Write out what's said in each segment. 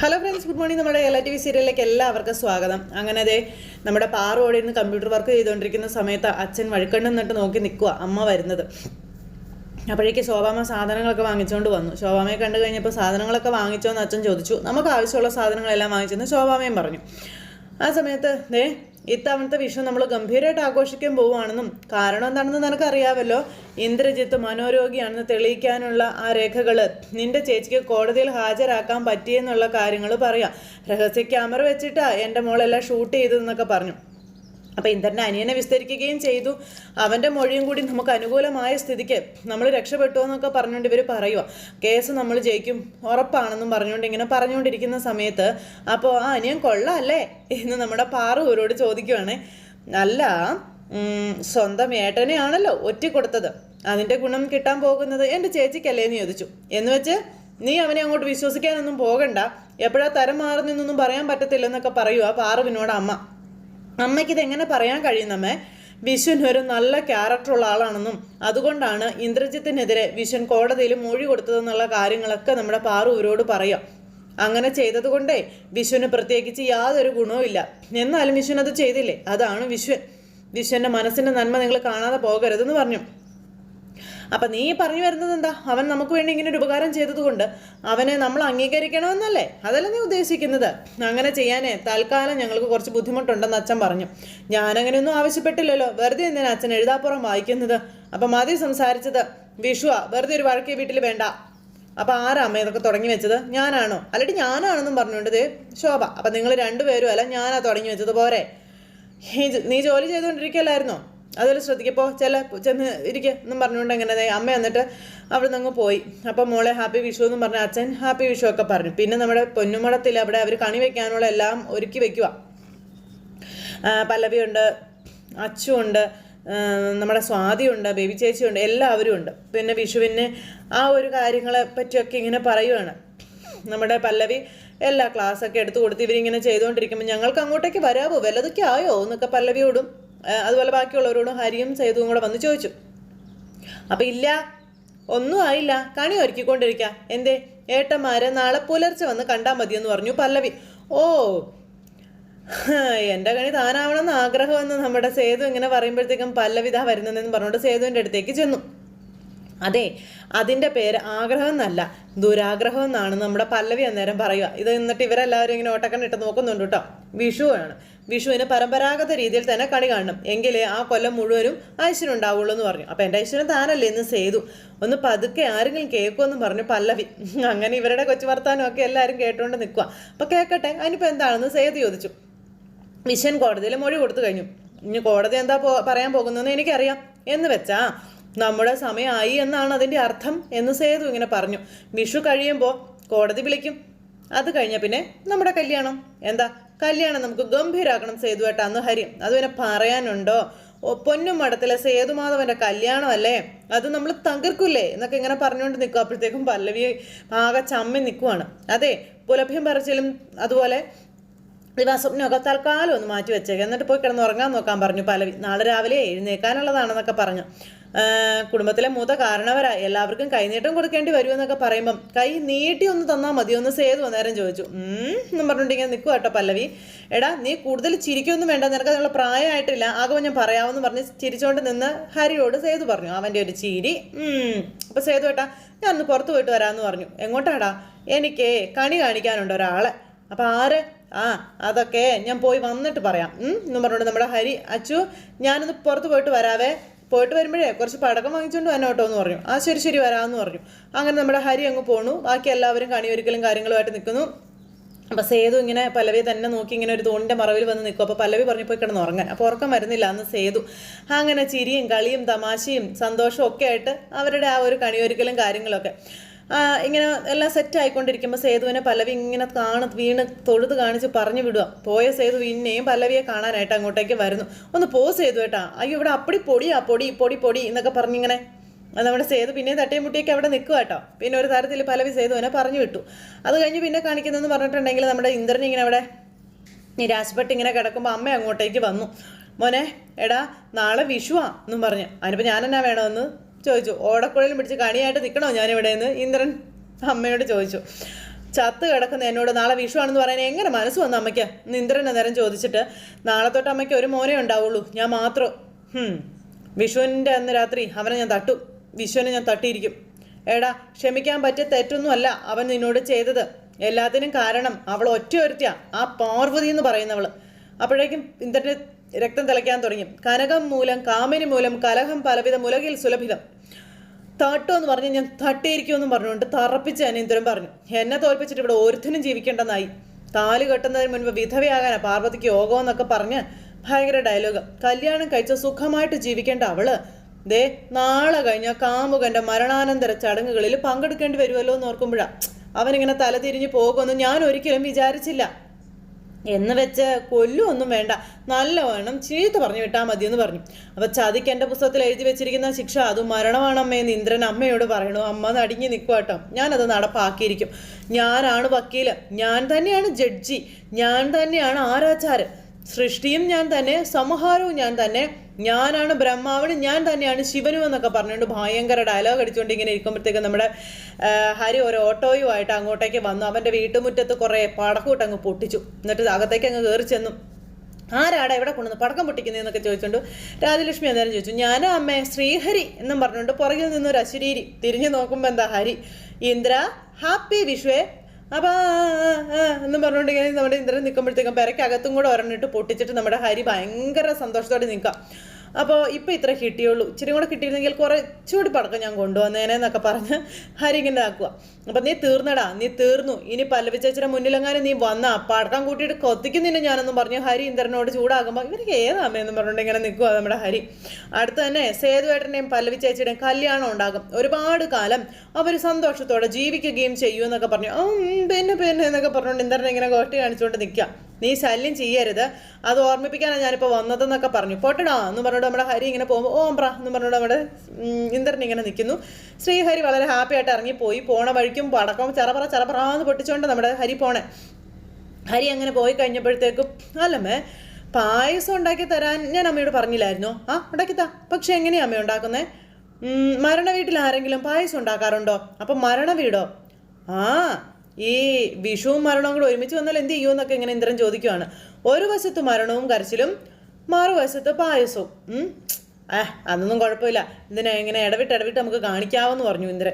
Hello friends good morning നമ്മുടെ L T V സീരിയലിലേക്ക് എല്ലാവർക്കും സ്വാഗതം. അങ്ങനെ അതെ നമ്മുടെ പാറു ഇരുന്ന് കമ്പ്യൂട്ടർ വർക്ക് ചെയ്തുകൊണ്ടിരിക്കുന്ന സമയത്ത് അച്ഛൻ വഴുക്കണ്ണം നിന്നിട്ട് നോക്കി നിൽക്കുക അമ്മ വരുന്നത്. അപ്പോഴേക്ക് ശോഭാമ സാധനങ്ങളൊക്കെ വാങ്ങിച്ചുകൊണ്ട് വന്നു. ശോഭാമയെ കണ്ടു കഴിഞ്ഞപ്പോൾ സാധനങ്ങളൊക്കെ വാങ്ങിച്ചോ എന്ന് അച്ഛൻ ചോദിച്ചു. നമുക്ക് ആവശ്യമുള്ള സാധനങ്ങളെല്ലാം വാങ്ങിച്ചെന്ന് ശോഭാമയും പറഞ്ഞു. ആ സമയത്ത് ദേ ഇത്തവണത്തെ വിഷു നമ്മൾ ഗംഭീരമായിട്ട് ആഘോഷിക്കാൻ പോവുകയാണെന്നും കാരണം എന്താണെന്ന് നിനക്കറിയാമല്ലോ? ഇന്ദ്രജിത്ത് മനോരോഗിയാണെന്ന് തെളിയിക്കാനുള്ള ആ രേഖകൾ നിന്റെ ചേച്ചിക്ക് കോടതിയിൽ ഹാജരാക്കാൻ പറ്റിയെന്നുള്ള കാര്യങ്ങൾ പറയാം. രഹസ്യ ക്യാമറ വെച്ചിട്ടാ എന്റെ മോളെല്ലാം ഷൂട്ട് ചെയ്തതെന്നൊക്കെ പറഞ്ഞു. അപ്പം ഇന്ദ്രന്റെ അനിയനെ വിസ്തരിക്കുകയും ചെയ്തു. അവന്റെ മൊഴിയും കൂടി നമുക്ക് അനുകൂലമായ സ്ഥിതിക്ക് നമ്മൾ രക്ഷപ്പെട്ടു എന്നൊക്കെ പറഞ്ഞുകൊണ്ട് ഇവർ പറയുക കേസ് നമ്മൾ ജയിക്കും ഉറപ്പാണെന്നും പറഞ്ഞുകൊണ്ട് ഇങ്ങനെ പറഞ്ഞുകൊണ്ടിരിക്കുന്ന സമയത്ത് അപ്പോൾ ആ അനിയൻ കൊള്ളാമല്ലേ എന്ന് നമ്മുടെ പാറു അവരോട് ചോദിക്കുവാണ്. അല്ല സ്വന്തം ഏട്ടനെയാണല്ലോ ഒറ്റ കൊടുത്തത് അതിന്റെ ഗുണം കിട്ടാൻ പോകുന്നത് എന്റെ ചേച്ചിക്കല്ലേ? എന്ന് ചോദിച്ചു. എന്ന് വെച്ച് നീ അവനെ അങ്ങോട്ട് വിശ്വസിക്കാനൊന്നും പോകണ്ട. എപ്പോഴാ തരം മാറുന്നെന്നൊന്നും പറയാൻ പറ്റത്തില്ലെന്നൊക്കെ പറയുക പാറുവിനോട് അമ്മ. അമ്മയ്ക്ക് ഇത് എങ്ങനെ പറയാൻ കഴിയുന്നമ്മേ വിശ്വൻ ഒരു നല്ല ക്യാരക്ടറുള്ള ആളാണെന്നും അതുകൊണ്ടാണ് ഇന്ദ്രജിത്തിനെതിരെ വിശ്വൻ കോടതിയിൽ മൊഴി കൊടുത്തതെന്നുള്ള കാര്യങ്ങളൊക്കെ നമ്മുടെ പാറു ഇവരോട് പറയാം. അങ്ങനെ ചെയ്തതുകൊണ്ടേ വിശ്വന് പ്രത്യേകിച്ച് യാതൊരു ഗുണവും ഇല്ല. എന്നാലും വിശ്വൻ അത് ചെയ്തില്ലേ? അതാണ് വിശ്വൻ. വിശ്വന്റെ മനസ്സിന്റെ നന്മ നിങ്ങൾ കാണാതെ പോകരുതെന്ന് പറഞ്ഞു. അപ്പൊ നീ പറഞ്ഞു വരുന്നത് എന്താ? അവൻ നമുക്ക് വേണ്ടി ഇങ്ങനെ ഒരു ഉപകാരം ചെയ്തതുകൊണ്ട് അവനെ നമ്മൾ അംഗീകരിക്കണമെന്നല്ലേ? അതല്ല നീ ഉദ്ദേശിക്കുന്നത്? അങ്ങനെ ചെയ്യാനേ തൽക്കാലം ഞങ്ങൾക്ക് കുറച്ച് ബുദ്ധിമുട്ടുണ്ടെന്ന് അച്ഛൻ പറഞ്ഞു. ഞാനങ്ങനെയൊന്നും ആവശ്യപ്പെട്ടില്ലല്ലോ. വെറുതെ എന്തിനാ അച്ഛൻ എഴുതാപ്പുറം വായിക്കുന്നത്? അപ്പൊ മതി സംസാരിച്ചത്. വിഷുവാ വെറുതെ ഒരു വഴക്കേ വീട്ടിൽ വേണ്ട. അപ്പൊ ആരാ അമ്മ ഇതൊക്കെ തുടങ്ങി വെച്ചത്? ഞാനാണോ? അല്ലെങ്കിൽ ഞാനാണെന്നും പറഞ്ഞുകൊണ്ട് ശോഭ അപ്പൊ നിങ്ങൾ രണ്ടുപേരും അല്ല ഞാനാ തുടങ്ങി വെച്ചത്. പോരെ. നീ ജോലി ചെയ്തുകൊണ്ടിരിക്കല്ലായിരുന്നോ? അതിൽ ശ്രദ്ധിക്കപ്പോ ചില ചെന്ന് ഇരിക്കുക എന്നും പറഞ്ഞുകൊണ്ട് അങ്ങനെ ദേ അമ്മ എന്നിട്ട് അവിടെ നിന്ന് പോയി. അപ്പം മോളെ ഹാപ്പി വിഷു എന്ന് പറഞ്ഞ അച്ഛൻ ഹാപ്പി വിഷു ഒക്കെ പറഞ്ഞു. പിന്നെ നമ്മുടെ പൊന്നുമടത്തിൽ അവിടെ അവർ കണി വെക്കാനുള്ള എല്ലാം ഒരുക്കി വെക്കുക പല്ലവിയുണ്ട് അച്ചുണ്ട് നമ്മുടെ സ്വാതിയുണ്ട് ബേബി ചേച്ചിയുണ്ട് എല്ലാവരും ഉണ്ട് പിന്നെ വിഷുവിന് ആ ഒരു കാര്യങ്ങളെ പറ്റിയൊക്കെ ഇങ്ങനെ പറയുവാണ്. നമ്മുടെ പല്ലവി എല്ലാ ക്ലാസ്സൊക്കെ എടുത്തു കൊടുത്ത് ഇവരിങ്ങനെ ചെയ്തുകൊണ്ടിരിക്കുമ്പോൾ ഞങ്ങൾക്ക് അങ്ങോട്ടേക്ക് വരാവോ? വല്ലതൊക്കെ ആയോ? എന്നൊക്കെ പല്ലവിയോടും അതുപോലെ ബാക്കിയുള്ളവരോടും ഹരിയും സേതുവും കൂടെ വന്ന് ചോദിച്ചു. അപ്പൊ ഇല്ല ഒന്നും ആയില്ല. കണി ഒരുക്കിക്കൊണ്ടിരിക്കുക എന്തേ? ഏട്ടന്മാരെ നാളെ പുലർച്ചെ വന്ന് കണ്ടാൽ മതിയെന്ന് പറഞ്ഞു പല്ലവി. ഓ എന്റെ കണി താനാവണമെന്ന് ആഗ്രഹമെന്ന് നമ്മുടെ സേതു ഇങ്ങനെ പറയുമ്പോഴത്തേക്കും പല്ലവിധ വരുന്നതെന്ന് പറഞ്ഞുകൊണ്ട് സേതുവിന്റെ അടുത്തേക്ക് ചെന്നു. അതെ അതിന്റെ പേര് ആഗ്രഹം എന്നല്ല ദുരാഗ്രഹം എന്നാണ് നമ്മുടെ പല്ലവി അന്നേരം പറയുക. ഇത് എന്നിട്ട് ഇവരെല്ലാവരും ഇങ്ങനെ ഓട്ടക്കണ്ണിട്ട് നോക്കുന്നുണ്ട് കേട്ടോ. വിഷുവാണ് വിഷുവിന് പരമ്പരാഗത രീതിയിൽ തന്നെ കണി കാണണം. എങ്കിലേ ആ കൊല്ലം മുഴുവനും ഐശ്വര്യണ്ടാവുള്ളൂ എന്ന് പറഞ്ഞു. അപ്പം എന്റെ ഐശ്വര്യം താനല്ലേ എന്ന് ചെയ്തു ഒന്ന് പതുക്കെ ആരെങ്കിലും കേൾക്കുമെന്ന് പറഞ്ഞു പല്ലവി. അങ്ങനെ ഇവരുടെ കൊച്ചു വർത്താനം ഒക്കെ എല്ലാവരും കേട്ടുകൊണ്ട് നിൽക്കുക അപ്പോൾ കേൾക്കട്ടെ അതിനിപ്പോൾ എന്താണെന്ന് സേതു ചോദിച്ചു. വിഷൻ കോടതിയിൽ മൊഴി കൊടുത്തു കഴിഞ്ഞു. ഇനി കോടതി എന്താ പറയാൻ പോകുന്നതെന്ന് എനിക്കറിയാം. എന്ന് വെച്ചാ നമ്മുടെ സമയമായി എന്നാണ് അതിന്റെ അർത്ഥം എന്ന് സേതു ഇങ്ങനെ പറഞ്ഞു. വിഷു കഴിയുമ്പോൾ കോടതി വിളിക്കും. അത് കഴിഞ്ഞ പിന്നെ നമ്മുടെ കല്യാണം. എന്താ? കല്യാണം നമുക്ക് ഗംഭീരാക്കണം സേതുവേട്ട. അന്ന് ഹരിയും അത് പിന്നെ പറയാനുണ്ടോ? പൊന്നും മഠത്തിലെ സേതുമാധവന്റെ കല്യാണമല്ലേ? അത് നമ്മൾ തകർക്കൂല്ലേ എന്നൊക്കെ ഇങ്ങനെ പറഞ്ഞുകൊണ്ട് നിൽക്കും. അപ്പോഴത്തേക്കും പല്ലവി ആകെ ചമ്മി നിൽക്കുവാണ്. അതെ പുലഭ്യം പറച്ചിലും അതുപോലെ ദിവസമൊക്കെ തൽക്കാലം ഒന്ന് മാറ്റി വെച്ചേക്കാം. എന്നിട്ട് പോയി കിടന്ന് ഉറങ്ങാൻ നോക്കാൻ പറഞ്ഞു പലവി നാളെ രാവിലെ എഴുന്നേക്കാനുള്ളതാണെന്നൊക്കെ പറഞ്ഞു. കുടുംബത്തിലെ മൂത്ത കാരണവരാ. എല്ലാവർക്കും കൈനീട്ടം കൊടുക്കേണ്ടി വരുമെന്നൊക്കെ പറയുമ്പം കൈ നീട്ടി ഒന്ന് തന്നാൽ മതി. ഒന്ന് സേതു അന്നേരം ചോദിച്ചു. എന്നും പറഞ്ഞിട്ടുണ്ടെങ്കിൽ നിൽക്കുക കേട്ടോ പല്ലവി. എടാ നീ കൂടുതൽ ചിരിക്കൊന്നും വേണ്ട. നിനക്ക് അതിനുള്ള പ്രായമായിട്ടില്ല. ആകെ ഞാൻ പറയാമെന്ന് പറഞ്ഞ് ചിരിച്ചോണ്ട് നിന്ന് ഹരിയോട് സേതു പറഞ്ഞു. അവന്റെ ഒരു ചിരി. അപ്പോൾ അപ്പൊ സേതു ഏട്ടാ ഞാൻ ഒന്ന് പുറത്ത് പോയിട്ട് വരാമെന്ന് പറഞ്ഞു. എങ്ങോട്ടാടാ? എനിക്ക് കണി കാണിക്കാനുണ്ട് ഒരാളെ. അപ്പം ആര്? ആ അതൊക്കെ ഞാൻ പോയി വന്നിട്ട് പറയാം. എന്നും പറഞ്ഞോണ്ട് നമ്മുടെ ഹരി അച്ചു ഞാനൊന്ന് പുറത്ത് പോയിട്ട് വരാവേ. പോയിട്ട് വരുമ്പോഴേ കുറച്ച് പടക്കം വാങ്ങിച്ചുകൊണ്ട് വന്നെ കേട്ടോ എന്ന് പറഞ്ഞു. ആ ശരി ശരി വരാമെന്ന് പറഞ്ഞു. അങ്ങനെ നമ്മുടെ ഹരി അങ്ങ് പോണു. ബാക്കി എല്ലാവരും കണിയൊരുക്കലും കാര്യങ്ങളുമായിട്ട് നിൽക്കുന്നു അപ്പം സേതു ഇങ്ങനെ പലവി തന്നെ നോക്കി ഇങ്ങനെ ഒരു തോണിന്റെ മറവിൽ വന്ന് നിൽക്കും. അപ്പോൾ പലവി പറഞ്ഞു പോയി കിടന്ന് ഉറങ്ങാൻ. അപ്പോൾ ഉറക്കം വരുന്നില്ല അന്ന് സേതു. അങ്ങനെ ചിരിയും കളിയും തമാശയും സന്തോഷവും ഒക്കെ ആയിട്ട് അവരുടെ ആ ഒരു കണിയൊരുക്കലും കാര്യങ്ങളൊക്കെ. ഇങ്ങനെ എല്ലാം സെറ്റ് ആയിക്കൊണ്ടിരിക്കുമ്പോൾ സേതുവിനെ പലവി ഇങ്ങനെ കാണ വീണ് തൊഴുത് കാണിച്ച് പറഞ്ഞു വിടുക പോയ സേതു പിന്നെയും പലവിയെ കാണാനായിട്ട് അങ്ങോട്ടേക്ക് വരുന്നു. ഒന്ന് പോ സേതു ഏട്ടാ. അയ്യോ ഇവിടെ അപ്പടി പൊടിയാ പൊടി പൊടി പൊടി എന്നൊക്കെ പറഞ്ഞിങ്ങനെ. നമ്മുടെ സേതു പിന്നെ തട്ടിയും മുട്ടിയൊക്കെ അവിടെ നിൽക്കുക കേട്ടോ പിന്നെ ഒരു തരത്തിൽ പലവി സേതുവിനെ പറഞ്ഞു വിട്ടു. അത് കഴിഞ്ഞ് പിന്നെ കാണിക്കുന്നതെന്ന് പറഞ്ഞിട്ടുണ്ടെങ്കിൽ നമ്മുടെ ഇന്ദ്രൻ ഇങ്ങനെ അവിടെ നിരാശപ്പെട്ട് ഇങ്ങനെ കിടക്കുമ്പോൾ അമ്മ അങ്ങോട്ടേക്ക് വന്നു. മോനെ എടാ നാളെ വിഷുവാ എന്നും പറഞ്ഞു. അതിനിപ്പോൾ ഞാൻ എന്നാ വേണമെന്ന് ചോദിച്ചു ഓടക്കുഴലും പിടിച്ച് കണിയായിട്ട് നിൽക്കണോ ഞാനിവിടെ നിന്ന് ഇന്ദ്രൻ അമ്മയോട് ചോദിച്ചു. ചത്ത് കിടക്കുന്ന എന്നോട് നാളെ വിഷുവാണെന്ന് പറയാൻ എങ്ങനെ മനസ്സ് വന്നു അമ്മയ്ക്ക്? ഇന്ദ്രൻ നേരം ചോദിച്ചിട്ട് നാളെ തൊട്ട് അമ്മയ്ക്ക് ഒരു മോനേ ഉണ്ടാവുള്ളൂ ഞാൻ മാത്രം. വിഷുവിന്റെ അന്ന് രാത്രി അവനെ ഞാൻ തട്ടു വിഷുവിനെ ഞാൻ തട്ടിയിരിക്കും. എടാ ക്ഷമിക്കാൻ പറ്റിയ തെറ്റൊന്നുമല്ല അവൻ നിന്നോട് ചെയ്തത്. എല്ലാത്തിനും കാരണം അവൾ ഒറ്റ ഒരുത്തിയാ ആ പാർവതി എന്ന് പറയുന്നവൾ. അപ്പോഴേക്കും ഇന്ദ്രന്റെ രക്തം തിളയ്ക്കാൻ തുടങ്ങി. കനകം മൂലം കാമിനി മൂലം കലഹം പലവിധ മുലകിൽ സുലഭിതം. തട്ടോ എന്ന് പറഞ്ഞ് ഞാൻ തട്ടിയിരിക്കുമെന്നും പറഞ്ഞുകൊണ്ട് തറപ്പിച്ച് അനീന്ദ്രൻ പറഞ്ഞു. എന്നെ തോൽപ്പിച്ചിട്ട് ഇവിടെ ഒരുത്തനും ജീവിക്കേണ്ടെന്നായി. താൽ കെട്ടുന്നതിന് മുൻപ് വിധവയാകാനാ പാർവതിക്ക് യോഗം എന്നൊക്കെ പറഞ്ഞ് ഭയങ്കര ഡയലോഗ് കല്യാണം കഴിച്ച സുഖമായിട്ട് ജീവിക്കേണ്ട അവൾ ദേ നാളെ കഴിഞ്ഞ കാമുകന്റെ മരണാനന്തര ചടങ്ങുകളിൽ പങ്കെടുക്കേണ്ടി വരുമല്ലോ എന്ന് ഓർക്കുമ്പോഴാ. അവനിങ്ങനെ തലതിരിഞ്ഞു പോകുമെന്ന് ഞാൻ ഒരിക്കലും വിചാരിച്ചില്ല. എന്ന് വെച്ച് കൊല്ലുമൊന്നും വേണ്ട. നല്ലവണ്ണം ചീത്ത പറഞ്ഞു വിട്ടാൽ മതി എന്ന് പറഞ്ഞു. അപ്പൊ ചതിക്ക് എന്റെ പുസ്തകത്തിൽ എഴുതി വെച്ചിരിക്കുന്ന ശിക്ഷ അത് മരണമാണ് അമ്മയെന്ന് ഇന്ദ്രൻ അമ്മയോട് പറയണു. അമ്മ നടുങ്ങി നിൽക്കുക കേട്ടോ. ഞാനത് നടപ്പാക്കിയിരിക്കും. ഞാനാണ് വക്കീൽ. ഞാൻ തന്നെയാണ് ജഡ്ജി. ഞാൻ തന്നെയാണ് ആരാച്ചാര് സൃഷ്ടിയും ഞാൻ തന്നെ. സംഹാരവും ഞാൻ തന്നെ. ഞാനാണ് ബ്രഹ്മാവിന് ഞാൻ തന്നെയാണ് ശിവനും എന്നൊക്കെ പറഞ്ഞുകൊണ്ട് ഭയങ്കര ഡയലോഗ് അടിച്ചുകൊണ്ട് ഇങ്ങനെ ഇരിക്കുമ്പോഴത്തേക്ക് നമ്മുടെ ഹരി ഒരു ഓട്ടോയുമായിട്ട് അങ്ങോട്ടേക്ക് വന്നു. അവന്റെ വീട്ടുമുറ്റത്ത് കുറേ പടക്കൂട്ട് അങ്ങ് പൊട്ടിച്ചു. എന്നിട്ട് അകത്തേക്ക് അങ്ങ് കയറി ചെന്നു. ആരാടാ എവിടെ കൊണ്ടുവന്ന് പടക്കം പൊട്ടിക്കുന്നതെന്നൊക്കെ ചോദിച്ചുകൊണ്ട് രാജലക്ഷ്മി അന്നേരം ചോദിച്ചു ഞാൻ അമ്മേ ശ്രീഹരി എന്നും പറഞ്ഞുകൊണ്ട് പുറകിൽ നിന്നൊരു അശരീരി തിരിഞ്ഞു നോക്കുമ്പോൾ എന്താ ഹരി ഇന്ദ്ര ഹാപ്പി വിഷുവേ അപ്പൊ എന്നും പറഞ്ഞുകൊണ്ടിങ്ങനെ നമ്മുടെ ഇന്ദ്രൻ നിൽക്കുമ്പോഴത്തേക്കും പെരക്കകത്തും കൂടെ ഒരെണ്ണിട്ട് പൊട്ടിച്ചിട്ട് നമ്മുടെ ഹരി ഭയങ്കര സന്തോഷത്തോടെ നിൽക്കാം അപ്പോൾ ഇപ്പോൾ ഇത്ര കിട്ടിയുള്ളൂ. ഇച്ചിരി കൂടെ കിട്ടിയിരുന്നെങ്കിൽ കുറച്ചുകൂടി പടക്കം ഞാൻ കൊണ്ടുവന്നേനെ എന്നൊക്കെ പറഞ്ഞ് ഹരി ഇങ്ങനെ ആക്കുക അപ്പം നീ തീർന്നടാ നീ തീർന്നു. ഇനി പല്ലവി ചേച്ചിയുടെ മുന്നിലെങ്ങാനും നീ വന്നാ പടക്കം കൂട്ടിയിട്ട് കൊത്തിക്കുന്നില്ല ഞാനെന്നും പറഞ്ഞു. ഹരി ഇന്ദ്രനോട് ചൂടാകുമ്പോൾ ഇവർക്ക് ഏതാമേന്ന് പറഞ്ഞിട്ട് ഇങ്ങനെ നിൽക്കുക നമ്മുടെ ഹരി. അടുത്ത് തന്നെ സേതുവേട്ടന്റെയും പല്ലവി ചേച്ചിയുടെയും കല്യാണം ഉണ്ടാകും. ഒരുപാട് കാലം അവർ സന്തോഷത്തോടെ ജീവിക്കുകയും ചെയ്യൂ എന്നൊക്കെ പറഞ്ഞു. "ആ, ഉം, പിന്നെ പിന്നെ എന്നൊക്കെ പറഞ്ഞുകൊണ്ട് ഇന്ദ്രനെ ഇങ്ങനെ കോട്ടി കാണിച്ചുകൊണ്ട് നിൽക്കാം നീ ശല്യം ചെയ്യരുത്. അത് ഓർമ്മിപ്പിക്കാനാണ് ഞാനിപ്പോൾ വന്നതെന്നൊക്കെ പറഞ്ഞു. പോട്ടടാ എന്ന് പറഞ്ഞിട്ട് നമ്മുടെ ഹരി ഇങ്ങനെ പോകുമ്പോൾ ഓം പ്രാ എന്ന് പറഞ്ഞിട്ട് നമ്മുടെ ഇന്ദ്രൻ ഇങ്ങനെ നിൽക്കുന്നു. ശ്രീഹരി വളരെ ഹാപ്പി ആയിട്ട് ഇറങ്ങിപ്പോയി. പോണ വഴിക്കും പടക്കം ചറപറ ചറപറാന്ന് പൊട്ടിച്ചുകൊണ്ട് നമ്മുടെ ഹരി പോണേ. ഹരി അങ്ങനെ പോയി കഴിഞ്ഞപ്പോഴത്തേക്കും അല്ലമ്മേ പായസം ഉണ്ടാക്കി തരാൻ ഞാൻ അമ്മയോട് പറഞ്ഞില്ലായിരുന്നോ? ആ ഉണ്ടാക്കി താ. പക്ഷെ എങ്ങനെയാണ് അമ്മ ഉണ്ടാക്കുന്നേ? മരണവീട്ടിൽ മരണ വീട്ടിൽ ആരെങ്കിലും പായസം ഉണ്ടാക്കാറുണ്ടോ? അപ്പം മരണ വീടോ? ആ ഈ വിഷുവും മരണവും കൂടെ ഒരുമിച്ച് വന്നാൽ എന്ത് ചെയ്യുമെന്നൊക്കെ ഇങ്ങനെ ഇന്ദ്രൻ ചോദിക്കുവാണ്. ഒരു വശത്ത് മരണവും കരച്ചിലും മറുവശത്ത് പായസവും. ഏഹ് അതൊന്നും കുഴപ്പമില്ല. ഇതിനെ ഇങ്ങനെ ഇടവിട്ട് ഇടവിട്ട് നമുക്ക് കാണിക്കാമെന്ന് പറഞ്ഞു ഇന്ദ്രൻ.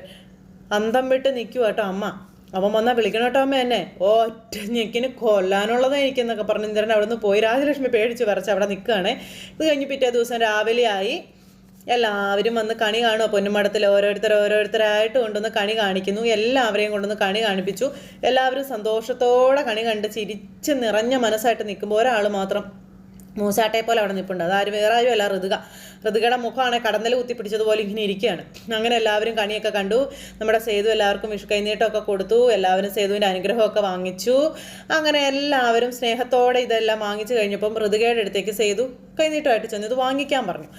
അന്തം വിട്ട് നിൽക്കുക കേട്ടോ അമ്മ. അവൻ വന്നാൽ വിളിക്കണം കേട്ടോ അമ്മ എന്നെ. ഒറ്റ ഞെക്കിന് കൊല്ലാനുള്ളതായിരിക്കുന്നൊക്കെ പറഞ്ഞു ഇന്ദ്രൻ അവിടെ നിന്ന് പോയി. രാജലക്ഷ്മി പേടിച്ച് വരച്ച് അവിടെ നിൽക്കുകയാണ്. ഇത് കഴിഞ്ഞ് പിറ്റേ ദിവസം രാവിലെ ആയി എല്ലാവരും വന്ന് കണി കാണുക പൊന്നുമടത്തിൽ ഓരോരുത്തർ ഓരോരുത്തരായിട്ട് കൊണ്ടുവന്ന് കണി കാണിക്കുന്നു. എല്ലാവരെയും കൊണ്ടുവന്ന് കണി കാണിപ്പിച്ചു. എല്ലാവരും സന്തോഷത്തോടെ കണി കണ്ട് ചിരിച്ച് നിറഞ്ഞ മനസ്സായിട്ട് നിൽക്കുമ്പോൾ ഒരാൾ മാത്രം മൂസാട്ടെ പോലെ അവിടെ നിൽപ്പുണ്ട് അതാരും വേറെ ആരും അല്ല ഋതുക. ഋതുകയുടെ മുഖമാണ് കടന്നൽ കുത്തിപ്പിടിച്ചതുപോലെ ഇങ്ങനെ ഇരിക്കുകയാണ്. അങ്ങനെ എല്ലാവരും കണിയൊക്കെ കണ്ടു. നമ്മുടെ സേതു എല്ലാവർക്കും വിഷു കൈനീട്ടമൊക്കെ കൊടുത്തു. എല്ലാവരും സേതുവിന്റെ അനുഗ്രഹമൊക്കെ വാങ്ങിച്ചു. അങ്ങനെ എല്ലാവരും സ്നേഹത്തോടെ ഇതെല്ലാം വാങ്ങിച്ചു കഴിഞ്ഞപ്പം ഋതുകയുടെ അടുത്തേക്ക് സേതു കൈനീട്ടമായിട്ട് ചെന്നു. ഇത് വാങ്ങിക്കാൻ പറഞ്ഞു.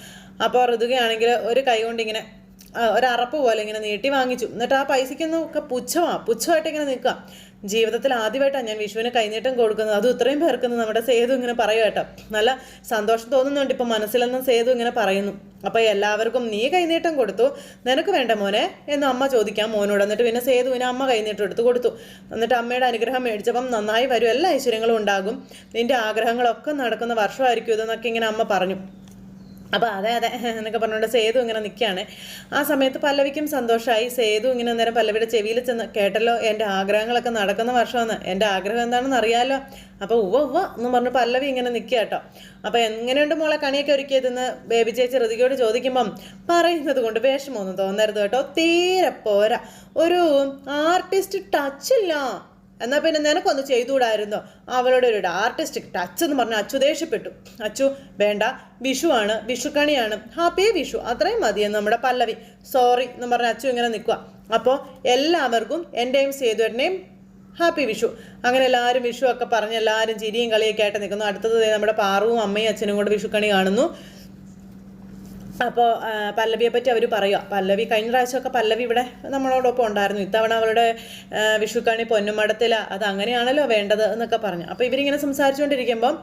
അപ്പോൾ ഋതുകയാണെങ്കിൽ ഒരു കൈ കൊണ്ട് ഇങ്ങനെ ഒരറപ്പ് പോലെ ഇങ്ങനെ നീട്ടി വാങ്ങിച്ചു. എന്നിട്ട് ആ പൈസയ്ക്കൊന്നും ഒക്കെ പുച്ഛമാണ് പുച്ഛമായിട്ട് ഇങ്ങനെ നിൽക്കുക. ജീവിതത്തിൽ ആദ്യമായിട്ടാണ് ഞാൻ വിഷുവിന് കൈനീട്ടം കൊടുക്കുന്നത്. അതും ഇത്രയും പേർക്കുന്നത് നമ്മുടെ സേതു ഇങ്ങനെ പറയുക കേട്ടോ. നല്ല സന്തോഷം തോന്നുന്നുണ്ട് ഇപ്പം മനസ്സിലെന്നും സേതു ഇങ്ങനെ പറയുന്നു. അപ്പോൾ എല്ലാവർക്കും നീ കൈനീട്ടം കൊടുത്തു നിനക്ക് വേണ്ട മോനെ എന്ന് അമ്മ ചോദിക്കാം മോനോട്. എന്നിട്ട് പിന്നെ സേതുവിന് അമ്മ കൈനീട്ടം എടുത്ത് കൊടുത്തു. എന്നിട്ട് അമ്മയുടെ അനുഗ്രഹം മേടിച്ചപ്പം നന്നായി വരും എല്ലാ ഐശ്വര്യങ്ങളും ഉണ്ടാകും. നിന്റെ ആഗ്രഹങ്ങളൊക്കെ നടക്കുന്ന വർഷമായിരിക്കും ഇതെന്നൊക്കെ ഇങ്ങനെ അമ്മ പറഞ്ഞു. അപ്പോൾ അതെ അതെ എന്നൊക്കെ പറഞ്ഞുകൊണ്ട് സേതു ഇങ്ങനെ നിൽക്കുകയാണ് ആ സമയത്ത് പല്ലവിക്കും സന്തോഷമായി സേതു ഇങ്ങനെ നേരം പല്ലവിയുടെ ചെവിയിൽ ചെന്ന് കേട്ടല്ലോ എന്റെ ആഗ്രഹങ്ങളൊക്കെ നടക്കുന്ന വർഷമാണ്. എന്റെ ആഗ്രഹം എന്താണെന്ന് അറിയാലോ. അപ്പോൾ ഉവ്വ ഉവ്വ എന്ന് പറഞ്ഞ് പല്ലവി ഇങ്ങനെ നിൽക്കുക കേട്ടോ അപ്പോൾ എങ്ങനെയുണ്ട് മോളെ കണിയൊക്കെ ഒരുക്കിയതെന്ന് ബേബി ചേച്ചി ഋതികയോട് ചോദിക്കുമ്പം പറയുന്നത് കൊണ്ട് വിഷമമൊന്നും തോന്നരുത് കേട്ടോ. തീരെ പോരാ. ഒരു ആർട്ടിസ്റ്റ് ടച്ചില്ല എന്നാൽ പിന്നെ നിനക്കൊന്ന് ചെയ്തുകൂടായിരുന്നോ? അവളുടെ ഒരു ആർട്ടിസ്റ്റിക് ടച്ച് എന്ന് പറഞ്ഞാൽ അച്ചു ദേഷ്യപ്പെട്ടു. അച്ചു വേണ്ട വിഷുവാണ് വിഷുക്കണിയാണ്. ഹാപ്പി വിഷു അത്രയും മതിയെന്ന് നമ്മുടെ പല്ലവി. സോറി എന്ന് പറഞ്ഞ അച്ചു ഇങ്ങനെ നിൽക്കുക അപ്പോൾ എല്ലാവർക്കും എന്റെയും സേതുവരനെയും ഹാപ്പി വിഷു. അങ്ങനെ എല്ലാവരും വിഷു ഒക്കെ പറഞ്ഞ് എല്ലാവരും ചിരിയും കളിയൊക്കെ ആയിട്ട് നിൽക്കുന്നു. അടുത്തത് നമ്മുടെ പാറുവും അമ്മയും അച്ഛനും കൂടെ വിഷുക്കണി കാണുന്നു. അപ്പോൾ പല്ലവിയെ പറ്റി അവർ പറയുക പല്ലവി കഴിഞ്ഞ പ്രാവശ്യമൊക്കെ പല്ലവി ഇവിടെ നമ്മളോടൊപ്പം ഉണ്ടായിരുന്നു. ഇത്തവണ അവളുടെ വിഷുക്കണി പൊന്നുമടത്തില അത് അങ്ങനെയാണല്ലോ വേണ്ടത് എന്നൊക്കെ പറഞ്ഞു. അപ്പോൾ ഇവരിങ്ങനെ സംസാരിച്ചുകൊണ്ടിരിക്കുമ്പം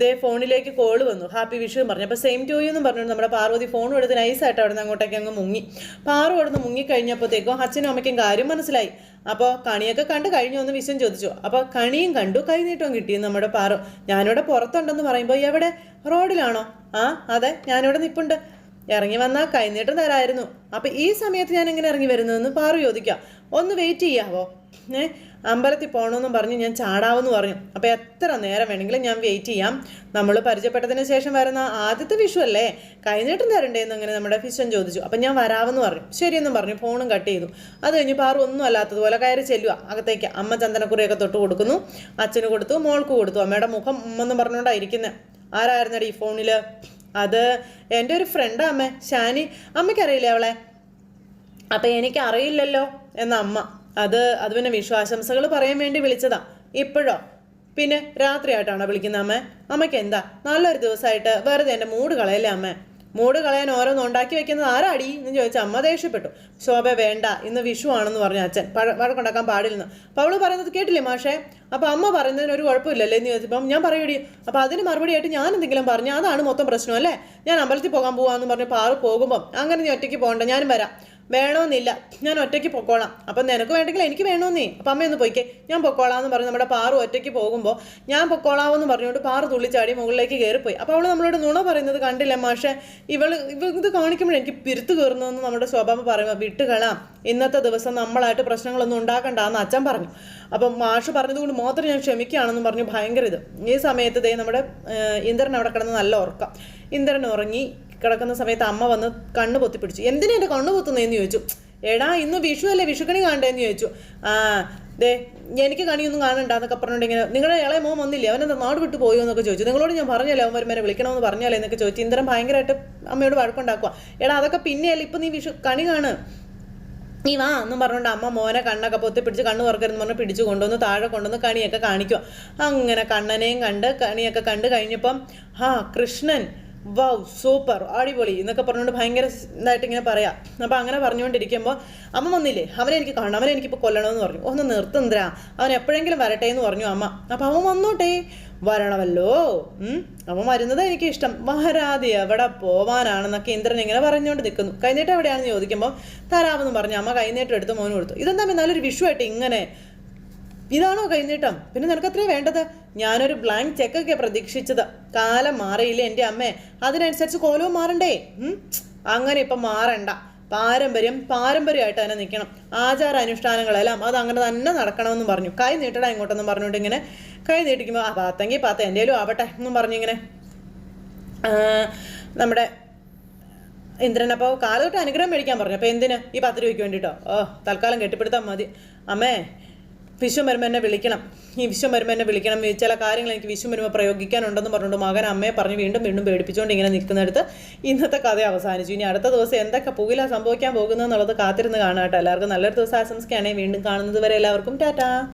ദേ ഫോണിലേക്ക് കോൾ വന്നു. ഹാപ്പി വിഷു എന്ന് പറഞ്ഞു. അപ്പോൾ സെയിം ടു യു എന്നും പറഞ്ഞു നമ്മുടെ പാർവതി ഫോൺ എടുത്ത് നൈസായിട്ട് അവിടെ അങ്ങോട്ടേക്ക് അങ്ങ് മുങ്ങി. പാറു അവിടെ നിന്ന് മുങ്ങിക്കഴിഞ്ഞപ്പോഴത്തേക്കും അച്ഛനും അമ്മയ്ക്കും കാര്യം മനസ്സിലായി. അപ്പോൾ കണിയൊക്കെ കണ്ട് കഴിഞ്ഞു എന്ന് വിശ്വം ചോദിച്ചു. അപ്പോൾ കണിയും കണ്ടു കൈനീട്ടവും കിട്ടി നമ്മുടെ പാറു. ഞാനിവിടെ പുറത്തുണ്ടെന്ന് പറയുമ്പോൾ എവിടെ? റോഡിലാണോ? ആ അതെ ഞാനിവിടെ നിൽപ്പുണ്ട് ഇറങ്ങി വന്നാൽ കൈനീട്ടം തരായിരുന്നു. അപ്പം ഈ സമയത്ത് ഞാൻ എങ്ങനെ ഇറങ്ങി വരുന്നതെന്ന് പാറു ചോദിക്കാം ഒന്ന് വെയിറ്റ് ചെയ്യാവോ? ഏ അമ്പലത്തിൽ പോകണമെന്നും പറഞ്ഞ് ഞാൻ ചാടാവെന്ന് പറഞ്ഞു. അപ്പം എത്ര നേരം വേണമെങ്കിലും ഞാൻ വെയിറ്റ് ചെയ്യാം. നമ്മൾ പരിചയപ്പെട്ടതിന് ശേഷം വരുന്ന ആദ്യത്തെ വിഷു അല്ലേ? കൈനീട്ടം തരണ്ടേ എന്ന് അങ്ങനെ നമ്മുടെ ഫിഷൻ ചോദിച്ചു. അപ്പം ഞാൻ വരാമെന്ന് പറഞ്ഞു. ശരിയെന്നും പറഞ്ഞു. ഫോണും കട്ട് ചെയ്തു. അത് കഴിഞ്ഞ് പാറു ഒന്നും അല്ലാത്തതുപോലെ കയറി ചെല്ലുക അകത്തേക്ക് അമ്മ ചന്ദനക്കുറിയൊക്കെ തൊട്ട് കൊടുക്കുന്നു. അച്ഛന് കൊടുത്തു മോൾക്ക് കൊടുത്തു. അമ്മയുടെ മുഖം ഉമ്മെന്ന് പറഞ്ഞുകൊണ്ടാണ് ഇരിക്കുന്നത് ആരായിരുന്നടി ഈ ഫോണിൽ അത് എന്റെ ഒരു ഫ്രണ്ടാ അമ്മ ഷാനി. അമ്മയ്ക്കറിയില്ലേ അവളെ? അപ്പം എനിക്കറിയില്ലല്ലോ എന്ന അമ്മ. അത് അത് പിന്നെ വിശ്വാസംസകൾ പറയാൻ വേണ്ടി വിളിച്ചതാ ഇപ്പോഴോ? പിന്നെ രാത്രിയായിട്ടാണോ വിളിക്കുന്ന അമ്മ? അമ്മയ്ക്ക് എന്താ? നല്ലൊരു ദിവസമായിട്ട് വെറുതെ എന്റെ മൂഡ് കളയല്ലേ അമ്മ? മൂഡ് കളയാൻ ഓരോന്ന് ഉണ്ടാക്കി വെക്കുന്നത് ആരാടി എന്ന് ചോദിച്ച അമ്മ ദേഷ്യപ്പെട്ടു. ശോഭ വേണ്ട ഇന്ന് വിഷു ആണെന്ന് പറഞ്ഞു അച്ഛൻ വഴക്കുണ്ടാക്കാൻ പാടില്ലെന്ന്. അപ്പോൾ അവൾ പറയുന്നത് കേട്ടില്ലേ മാഷേ? അപ്പോൾ അമ്മ പറയുന്നതിന് ഒരു കുഴപ്പമില്ലല്ലേ എന്ന് ചോദിച്ചപ്പം ഞാൻ പറയൂടി അപ്പോൾ അതിന് മറുപടി ആയിട്ട് ഞാൻ എന്തെങ്കിലും പറഞ്ഞു അതാണ് മൊത്തം പ്രശ്നം അല്ലേ? ഞാൻ അമ്പലത്തിൽ പോകാൻ പോകാമെന്ന് പറഞ്ഞ് പാറു പോകുമ്പം അങ്ങനെ നീ ഒറ്റയ്ക്ക് പോകണ്ട ഞാനും വരാം. വേണമെന്നില്ല ഞാൻ ഒറ്റയ്ക്ക് പൊക്കോളാം. അപ്പം നിനക്ക് വേണ്ടെങ്കിൽ എനിക്ക് വേണമെന്നേ അപ്പം അമ്മയൊന്ന് പോയിക്കേ. ഞാൻ പൊക്കോളാം എന്ന് പറഞ്ഞ് നമ്മുടെ പാറു ഒറ്റയ്ക്ക് പോകുമ്പോൾ ഞാൻ പൊക്കോളാമെന്ന് പറഞ്ഞുകൊണ്ട് പാറു തുള്ളിച്ചാടി മുകളിലേക്ക് കയറിപ്പോയി. അപ്പോൾ അവൾ നമ്മളോട് നുണ പറയുന്നത് കണ്ടില്ല മാഷെ? ഇവൾ ഇവ ഇത് കാണിക്കുമ്പോൾ എനിക്ക് പിരുത്ത് കയറുന്നതെന്ന് നമ്മുടെ സ്വഭാവം പറയുമ്പോൾ വിട്ടുകളാം ഇന്നത്തെ ദിവസം നമ്മളായിട്ട് പ്രശ്നങ്ങളൊന്നും ഉണ്ടാക്കണ്ട എന്ന് അച്ഛൻ പറഞ്ഞു. അപ്പം മാഷ് പറഞ്ഞതുകൊണ്ട് മാത്രം ഞാൻ ക്ഷമിക്കുകയാണെന്ന് പറഞ്ഞു ഭയങ്കര ഇത്. ഈ സമയത്ത് ദേ നമ്മുടെ ഇന്ദ്രൻ അവിടെ കിടന്ന് നല്ല ഉറക്കം. ഇന്ദ്രൻ ഉറങ്ങി കിടക്കുന്ന സമയത്ത് അമ്മ വന്ന് കണ്ണ് പൊത്തിപ്പിടിച്ചു എന്തിനാ എന്റെ കണ്ണ് പൊത്തുന്നതെന്ന് ചോദിച്ചു. എടാ ഇന്ന് വിഷു അല്ലേ? വിഷുക്കണി കാണണ്ടേന്ന് ചോദിച്ചു. ആ ദേ എനിക്ക് കണിയൊന്നും കാണണ്ടെന്നൊക്കെ എന്നൊക്കെ ഇങ്ങനെ നിങ്ങളുടെ ഇളയ മോൻ വന്നില്ലേ? അവനെന്താ നാട് വിട്ടു പോയോ? എന്നൊക്കെ ചോദിച്ചു. നിങ്ങളോട് ഞാൻ പറഞ്ഞല്ലേ അവൻ വരുമ്പോൾ വിളിക്കണമെന്ന് പറഞ്ഞാലേ എന്നൊക്കെ ചോദിച്ചു. ഇന്ദ്രൻ ഭയങ്കരമായിട്ട് അമ്മയോട് വഴക്കുണ്ടാക്കുക എടാ അതൊക്കെ പിന്നെയല്ലേ? ഇപ്പം നീ വിഷു കണി കാണ്. നീ വാ എന്നും പറഞ്ഞുകൊണ്ട് അമ്മ മോനെ കണ്ണൊക്കെ പൊത്തി പിടിച്ച് കണ്ണ് തുറക്കരുതെന്ന് പറഞ്ഞ് പിടിച്ചു കൊണ്ടുവന്ന് താഴെ കൊണ്ടുവന്ന് കണിയൊക്കെ കാണിക്കുക അങ്ങനെ കണ്ണനെയും കണ്ട് കണിയൊക്കെ കണ്ട് കഴിഞ്ഞപ്പം ആ കൃഷ്ണൻ വൗ സൂപ്പർ അടിപൊളി എന്നൊക്കെ പറഞ്ഞുകൊണ്ട് ഭയങ്കര ഇതായിട്ട് ഇങ്ങനെ പറയാം. അപ്പം അങ്ങനെ പറഞ്ഞുകൊണ്ടിരിക്കുമ്പോൾ അമ്മ വന്നില്ലേ? അവനെ എനിക്ക് കാണണം അവനെ എനിക്കിപ്പോൾ കൊല്ലണമെന്ന് പറഞ്ഞു. ഒന്ന് നിർത്തുന്നതിരാ അവൻ എപ്പോഴെങ്കിലും വരട്ടെ എന്ന് പറഞ്ഞു അമ്മ. അപ്പം അവൻ വന്നോട്ടെ. വരണമല്ലോ. അവൻ വരുന്നത് എനിക്ക് ഇഷ്ടം വരാതെ എവിടെ പോവാനാണെന്നൊക്കെ ഇന്ദ്രൻ ഇങ്ങനെ പറഞ്ഞുകൊണ്ട് നിൽക്കുന്നു കൈനീട്ടം എവിടെയാണെന്ന് ചോദിക്കുമ്പോൾ തരാമെന്ന് പറഞ്ഞു അമ്മ കൈനീട്ടം എടുത്ത് മോനും കൊടുത്തു. ഇതെന്താ നല്ലൊരു വിഷു ആയിട്ട് ഇങ്ങനെ? ഇതാണോ കൈനീട്ടം? പിന്നെ നിനക്കത്രേ വേണ്ടത്? ഞാനൊരു ബ്ലാങ്ക് ചെക്കൊക്കെ പ്രതീക്ഷിച്ചത്. കാലം മാറിയില്ലേ എന്റെ അമ്മേ? അതിനനുസരിച്ച് കോലവും മാറണ്ടേ? അങ്ങനെ ഇപ്പം മാറണ്ട. പാരമ്പര്യം പാരമ്പര്യമായിട്ട് തന്നെ നിൽക്കണം. ആചാര അനുഷ്ഠാനങ്ങളെല്ലാം അത് അങ്ങനെ തന്നെ നടക്കണമെന്നും പറഞ്ഞു. കൈ നീട്ടടാ ഇങ്ങോട്ടെന്നും പറഞ്ഞുകൊണ്ട് ഇങ്ങനെ കൈ നീട്ടിക്കുമ്പോൾ ആ പാത്തെങ്കിൽ പാത്ത എന്തേലും ആവട്ടെ എന്നും പറഞ്ഞിങ്ങനെ നമ്മുടെ ഇന്ദ്രൻ അപ്പോൾ അനുഗ്രഹം മേടിക്കാൻ പറഞ്ഞു. അപ്പോൾ എന്തിന്? ഈ പത്ത് രൂപയ്ക്ക് വേണ്ടിയിട്ടോ ഓ തൽക്കാലം കെട്ടിപ്പിടുത്താൽ മതി. അമ്മേ വിശ്വം വിളിക്കണം. ഈ വിശ്വം വിളിക്കണം. ചില കാര്യങ്ങൾ എനിക്ക് വിശ്വം വരുമ്പോൾ പ്രയോഗിക്കാനുണ്ടെന്ന് പറഞ്ഞുകൊണ്ട് മകൻ അമ്മയെ പറഞ്ഞ് വീണ്ടും വീണ്ടും പേടിപ്പിച്ചുകൊണ്ട് ഇങ്ങനെ നിൽക്കുന്നിടത്ത് ഇന്നത്തെ കഥ അവസാനിച്ചു. ഇനി അടുത്ത ദിവസം എന്തൊക്കെ പുകില സംഭവിക്കാൻ പോകുന്നു എന്നുള്ളത് കാത്തിരുന്ന് കാണാട്ടോ എല്ലാവർക്കും നല്ലൊരു ദിവസം ആശംസിക്കുകയാണെങ്കിൽ വീണ്ടും കാണുന്നത് വരെ എല്ലാവർക്കും ടാറ്റാ.